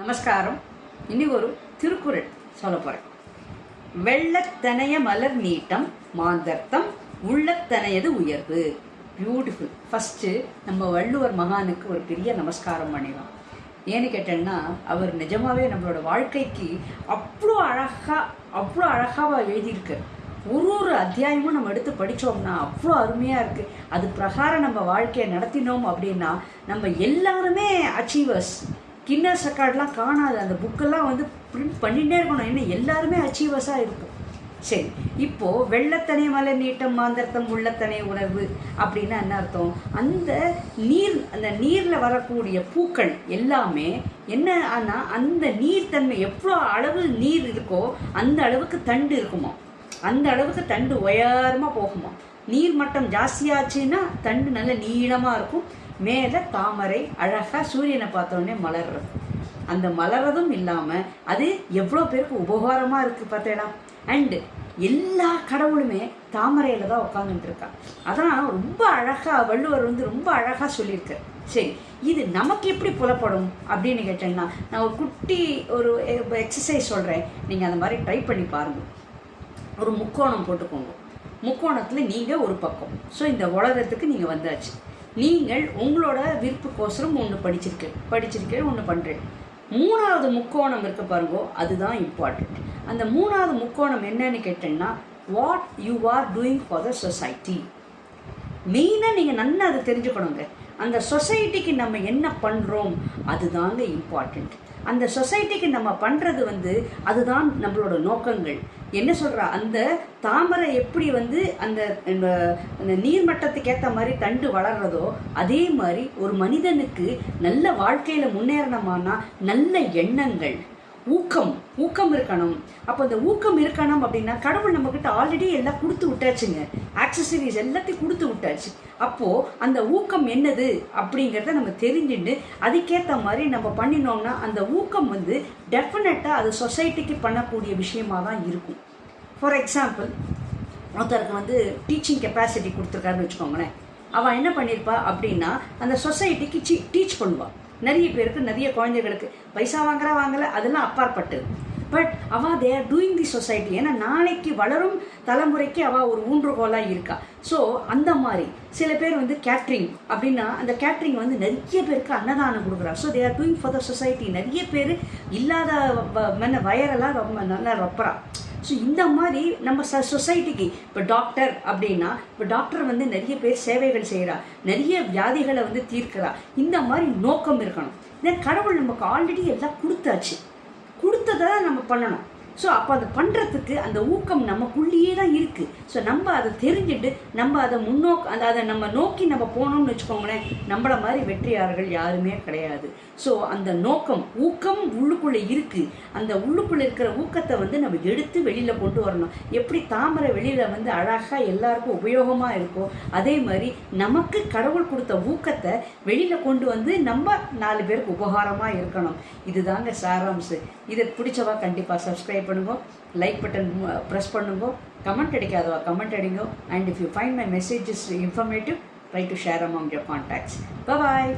நமஸ்காரம். இன்னைக்கு ஒரு திருக்குறள் சொல்ல போறேன். வெள்ளத்தனைய மலர் நீட்டம் மாந்தர்த்தம் உள்ளத்தனையது உயர்வு. பியூட்டிஃபுல் ஃபஸ்ட்டு நம்ம வள்ளுவர் மகானுக்கு ஒரு பெரிய நமஸ்காரம் பண்ணிடும் ஏன்னு கேட்டேன்னா அவர் நிஜமாவே நம்மளோட வாழ்க்கைக்கு அவ்வளோ அழகாக அவ்வளோ அழகாக எழுதியிருக்கு. ஒரு ஒரு அத்தியாயமும் நம்ம எடுத்து படித்தோம்னா அவ்வளோ அருமையாக இருக்குது அது பிரகாரம் நம்ம வாழ்க்கையை நடத்தினோம் அப்படின்னா நம்ம எல்லாருமே அச்சீவர்ஸ் கின்னஸ் ரெக்கார்ட்லாம் காணாது. அந்த புக்கெல்லாம் வந்து பிரிண்ட் பண்ணிகிட்டே இருக்கணும். இன்னும் எல்லாருமே அச்சீவர்ஸாக இருக்கும். சரி இப்போது வெள்ளத்தனை மலை நீட்டம் மாந்தர்த்தம் உள்ளத்தனை உணர்வு அப்படின்னா என்ன அர்த்தம்? அந்த நீர் அந்த நீரில் வரக்கூடிய பூக்கள் எல்லாமே என்ன ஆனால் அந்த நீர்த்தன்மை எவ்வளோ அளவு நீர் இருக்கோ அந்த அளவுக்கு தண்டு இருக்குமா அந்த அளவுக்கு தண்டு உயரமாக போகுமா நீர் மட்டம் ஜாஸ்தியாச்சுன்னா தண்டு நல்ல நீளமாக இருக்கும். மேலே தாமரை அழகாக சூரியனை பார்த்தோன்னே மலர்றது. அந்த மலர்றதும் இல்லாமல் அது எவ்வளோ பேருக்கு உபகாரமாக இருக்குது பார்த்தேடா அண்டு எல்லா கடவுளுமே தாமரையில் தான் உட்காந்துட்டு இருக்கா அதான் ரொம்ப அழகாக வள்ளுவர் வந்து ரொம்ப அழகாக சொல்லியிருக்கார் சரி இது நமக்கு எப்படி புலப்படும் அப்படின்னு கேட்டேன்னா நான் ஒரு குட்டி ஒரு எக்ஸசைஸ் சொல்கிறேன் நீங்கள் அந்த மாதிரி ட்ரை பண்ணி பாருங்கள் ஒரு முக்கோணம் போட்டுக்கோங்க. முக்கோணத்தில் நீங்கள் ஒரு பக்கம். ஸோ இந்த உலகத்துக்கு நீங்கள் வந்தாச்சு. நீங்கள் உங்களோட விருப்புக்கோசரம் ஒன்று படிச்சிருக்கு படிச்சிருக்கேன் ஒன்று பண்ணுறேன் மூணாவது முக்கோணம் இருக்க பாருங்கோ அதுதான் இம்பார்ட்டண்ட் அந்த மூணாவது முக்கோணம் என்னன்னு கேட்டேன்னா what you are doing for the society மெயினாக நீங்கள் நல்லா அதை தெரிஞ்சுக்கணுங்க. அந்த சொசைட்டிக்கு நம்ம என்ன பண்ணுறோம் அதுதாங்க இம்பார்ட்டண்ட் அந்த சொசைட்டிக்கு நம்ம பண்ணுறது வந்து அதுதான் நம்மளோட நோக்கங்கள். என்ன சொல்கிறா அந்த தாமரை எப்படி வந்து அந்த அந்த நீர்மட்டத்துக்கு ஏற்ற மாதிரி தண்டு வளர்கிறதோ அதே மாதிரி ஒரு மனிதனுக்கு நல்ல வாழ்க்கையில் முன்னேறணுமானா நல்ல எண்ணங்கள் ஊக்கம் ஊக்கம் இருக்கணும். அப்போ அந்த ஊக்கம் இருக்கணும் அப்படின்னா கடவுள் நம்மக்கிட்ட ஆல்ரெடி எல்லாம் கொடுத்து விட்டாச்சுங்க. ஆக்சசரிஸ் எல்லாத்தையும் கொடுத்து விட்டாச்சு. அப்போது அந்த ஊக்கம் என்னது அப்படிங்கிறத நம்ம தெரிஞ்சுட்டு அதுக்கேற்ற மாதிரி நம்ம பண்ணினோம்னா அந்த ஊக்கம் வந்து டெஃபினட்டாக அது சொசைட்டிக்கு பண்ணக்கூடிய விஷயமாக தான் இருக்கும். ஃபார் எக்ஸாம்பிள் ஒருத்தருக்கு வந்து டீச்சிங் கெப்பாசிட்டி கொடுத்துருக்காருன்னு வச்சுக்கோங்களேன். அவள் என்ன பண்ணியிருப்பா அப்படின்னா அந்த சொசைட்டிக்கு டீச் பண்ணுவாள் நிறைய பேருக்கு நிறைய குழந்தைகளுக்கு பைசா வாங்குறா வாங்கலை அதெல்லாம் அப்பாற்பட்டு. பட் அவள் they are doing the society ஏன்னா நாளைக்கு வளரும் தலைமுறைக்கு அவள் ஒரு ஊன்றுகோலாக இருக்கா. ஸோ அந்த மாதிரி சில பேர் வந்து கேட்ரிங் அப்படின்னா அந்த கேட்ரிங் வந்து நிறைய பேருக்கு அன்னதானம் கொடுக்குறா. So they are doing for the society நிறைய பேர் இல்லாத மென்ன வயரெல்லாம் ரொம்ப நல்லா ரொப்பரா ஸோ இந்த மாதிரி நம்ம ச சொசைட்டிக்கு இப்போ டாக்டர் அப்படின்னா இப்போ டாக்டர் வந்து நிறைய பேர் சேவைகள் செய்கிறா நிறைய வியாதிகளை வந்து தீர்க்கிறா. இந்த மாதிரி நோக்கம் இருக்கணும். ஏன்னா கடவுள் நமக்கு ஆல்ரெடி எல்லாம் கொடுத்தாச்சு. கொடுத்ததை நம்ம பண்ணணும். ஸோ அப்போ அதை பண்ணுறதுக்கு அந்த ஊக்கம் நமக்குள்ளேயே தான் இருக்குது ஸோ நம்ம அதை தெரிஞ்சுட்டு நம்ம அதை முன்னோக்க அந்த அதை நம்ம நோக்கி நம்ம போனோம்னு வச்சுக்கோங்களேன் நம்மளை மாதிரி வெற்றியாளர்கள் யாருமே கிடையாது. ஸோ அந்த நோக்கம் ஊக்கம் உள்ளுக்குள்ளே இருக்குது அந்த உள்ளுக்குள்ளே இருக்கிற ஊக்கத்தை வந்து நம்ம எடுத்து வெளியில் கொண்டு வரணும். எப்படி தாமரை வெளியில் வந்து அழகாக எல்லாருக்கும் உபயோகமாக இருக்கோ அதே மாதிரி நமக்கு கடவுள் கொடுத்த ஊக்கத்தை வெளியில் கொண்டு வந்து நம்ம நாலு பேருக்கு உபகாரமாக இருக்கணும். இதுதாங்க சாராம்சு. இதை பிடிச்சவா கண்டிப்பாக சப்ஸ்கிரைப் பண்ணுங்க. லைக் பட்டன் ப்ரெஸ் பண்ணுங்க. கமெண்ட் அடிக்காதவா? கமெண்ட் அடிங்க. And if you find my messages informative try to share amount your contacts bye